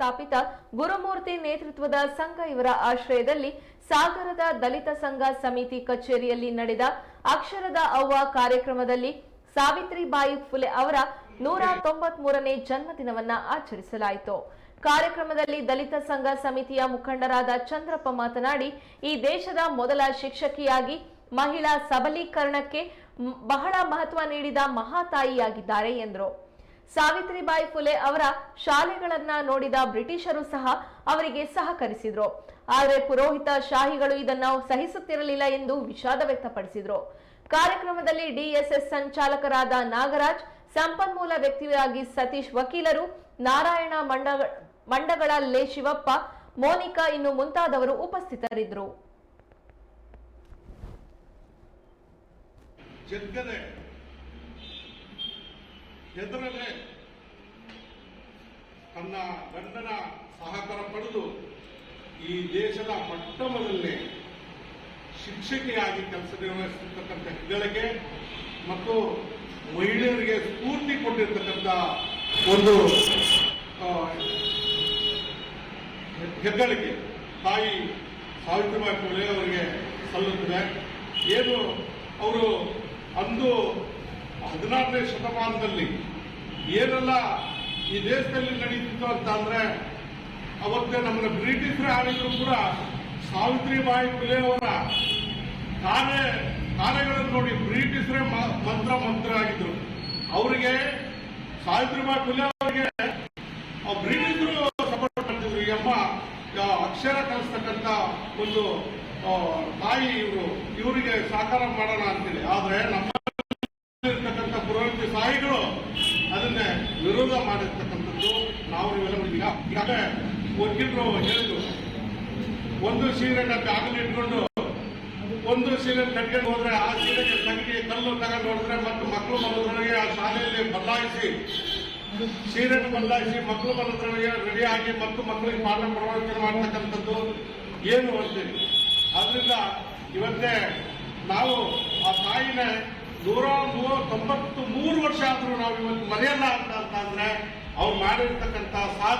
ಸಂಸ್ಥಾಪಿತ ಗುರುಮೂರ್ತಿ ನೇತೃತ್ವದ ಸಂಘ ಇವರ ಆಶ್ರಯದಲ್ಲಿ ಸಾಗರದ ದಲಿತ ಸಂಘ ಸಮಿತಿ ಕಚೇರಿಯಲ್ಲಿ ನಡೆದ ಅಕ್ಷರದ ಅವ್ವ ಕಾರ್ಯಕ್ರಮದಲ್ಲಿ ಸಾವಿತ್ರಿಬಾಯಿ ಫುಲೆ ಅವರ ನೂರ ತೊಂಬತ್ ಮೂರನೇ ಜನ್ಮದಿನವನ್ನ ಆಚರಿಸಲಾಯಿತು. ಕಾರ್ಯಕ್ರಮದಲ್ಲಿ ದಲಿತ ಸಂಘ ಸಮಿತಿಯ ಮುಖಂಡರಾದ ಚಂದ್ರಪ್ಪ ಮಾತನಾಡಿ, ಈ ದೇಶದ ಮೊದಲ ಶಿಕ್ಷಕಿಯಾಗಿ ಮಹಿಳಾ ಸಬಲೀಕರಣಕ್ಕೆ ಬಹಳ ಮಹತ್ವ ನೀಡಿದ ಮಹಾತಾಯಿಯಾಗಿದ್ದಾರೆ ಎಂದರು. ಸಾವಿತ್ರಿಬಾಯಿ ಫುಲೆ ಅವರ ಶಾಲೆಗಳನ್ನ ನೋಡಿದ ಬ್ರಿಟಿಷರು ಸಹ ಅವರಿಗೆ ಸಹಕರಿಸಿದ್ರು. ಆದರೆ ಪುರೋಹಿತ ಶಾಹಿಗಳು ಇದನ್ನ ಸಹಿಸುತ್ತಿರಲಿಲ್ಲ ಎಂದು ವಿಷಾದ ವ್ಯಕ್ತಪಡಿಸಿದ್ರು. ಕಾರ್ಯಕ್ರಮದಲ್ಲಿ ಡಿಎಸ್ಎಸ್ ಸಂಚಾಲಕರಾದ ನಾಗರಾಜ್, ಸಂಪನ್ಮೂಲ ವ್ಯಕ್ತಿಯಾಗಿ ಸತೀಶ್ ವಕೀಲರು, ನಾರಾಯಣ ಮಂಡ, ಮಂಡಗಳ ಲೇ ಶಿವಪ್ಪ, ಮೋನಿಕಾ ಇನ್ನು ಮುಂತಾದವರು ಉಪಸ್ಥಿತರಿದ್ದರು. ಹೆದರದೆ ತನ್ನ ಗಂಡನ ಸಹಕಾರ ಪಡೆದು ಈ ದೇಶದ ಮೊದಲನೇ ಶಿಕ್ಷಕಿಯಾಗಿ ಕೆಲಸ ನಿರ್ವಹಿಸಿರ್ತಕ್ಕಂಥ ಹೆಗ್ಗಳಿಕೆ ಮತ್ತು ಮಹಿಳೆಯರಿಗೆ ಸ್ಫೂರ್ತಿ ಕೊಟ್ಟಿರ್ತಕ್ಕಂಥ ಒಂದು ಹೆಗ್ಗಳಿಕೆ ತಾಯಿ ಸಾವಿತ್ರಿಬಾಯಿ ಫುಲೆ ಅವರಿಗೆ ಸಲ್ಲುತ್ತದೆ. ಏನು ಅವರು ಅಂದು ಹದಿನಾರನೇ ಶತಮಾನದಲ್ಲಿ ಏನೆಲ್ಲ ಈ ದೇಶದಲ್ಲಿ ನಡೀತಿತ್ತು ಅಂತ ಅಂದ್ರೆ ಅವತ್ತೇ ನಮ್ಮನ್ನ ಬ್ರಿಟಿಷರೇ ಆಳಿದ್ರು ಕೂಡ ಸಾವಿತ್ರಿಬಾಯಿ ಫುಲೆ ಅವರ ಕಾರ್ಯ ಕಾರ್ಯಗಳನ್ನು ನೋಡಿ ಬ್ರಿಟಿಷರೇ ಮಂತ್ರ ಮಂತ್ರ ಆಗಿದ್ರು ಅವರಿಗೆ ಸಾವಿತ್ರಿಬಾಯಿ ಫುಲೆ ಅವರಿಗೆ ಬ್ರಿಟಿಷರು ಸಪೋರ್ಟ್ ಮಾಡ್ತಿದ್ರು ಎಂಬ ಅಕ್ಷರ ಕಲಿಸ್ತಕ್ಕಂಥ ಒಂದು ತಾಯಿ ಇವರು. ಇವರಿಗೆ ಸಾಕಾರ ಮಾಡೋಣ ಅಂತೇಳಿ. ಆದ್ರೆ ನಮ್ಮ ಅದನ್ನೇ ವಿರೋಧ ಮಾಡಿರ್ತಕ್ಕಂಥದ್ದು ನಾವು ಈಗ ಈಗಾಗಲೇ ವಕೀಲರು ಹೇಳಿದ್ರು, ಒಂದು ಸೀರೆನ ಬ್ಯಾಗಲ್ಲಿ ಇಟ್ಕೊಂಡು ಒಂದು ಸೀರೆ ಕಟ್ಕೊಂಡು ಹೋದ್ರೆ ಆ ಸೀರೆಗೆ ತಂಗಿ ಕಲ್ಲು ತಗೊಂಡು ಹೋದ್ರೆ ಮತ್ತು ಮಕ್ಕಳು ಬರೋದ್ರೊಳಗೆ ಆ ಶಾಲೆಯಲ್ಲಿ ಬದಲಾಯಿಸಿ, ಸೀರೆ ಬದಲಾಯಿಸಿ ಮಕ್ಕಳು ಬರೋದ್ರೊಳಗೆ ರೆಡಿ ಆಗಿ ಮತ್ತು ಮಕ್ಕಳಿಗೆ ಪಾಠ ಪ್ರವಚನ ಮಾಡ್ತಕ್ಕಂಥದ್ದು ಏನು ಅಂತೀವಿ ಆದ್ರಿಂದ ಇವತ್ತೇ ನಾವು ಆ ತಾಯಿನ ನೂರ ಮೂವ ತೊಂಬತ್ತು ವರ್ಷ ಆದರೂ ನಾವು ಇವತ್ತು ಮರೆಯಲ್ಲ ಅಂತ ಅಂತ ಅಂದ್ರೆ ಅವ್ರು ಮಾಡಿರ್ತಕ್ಕಂಥ ಸಾಧನೆ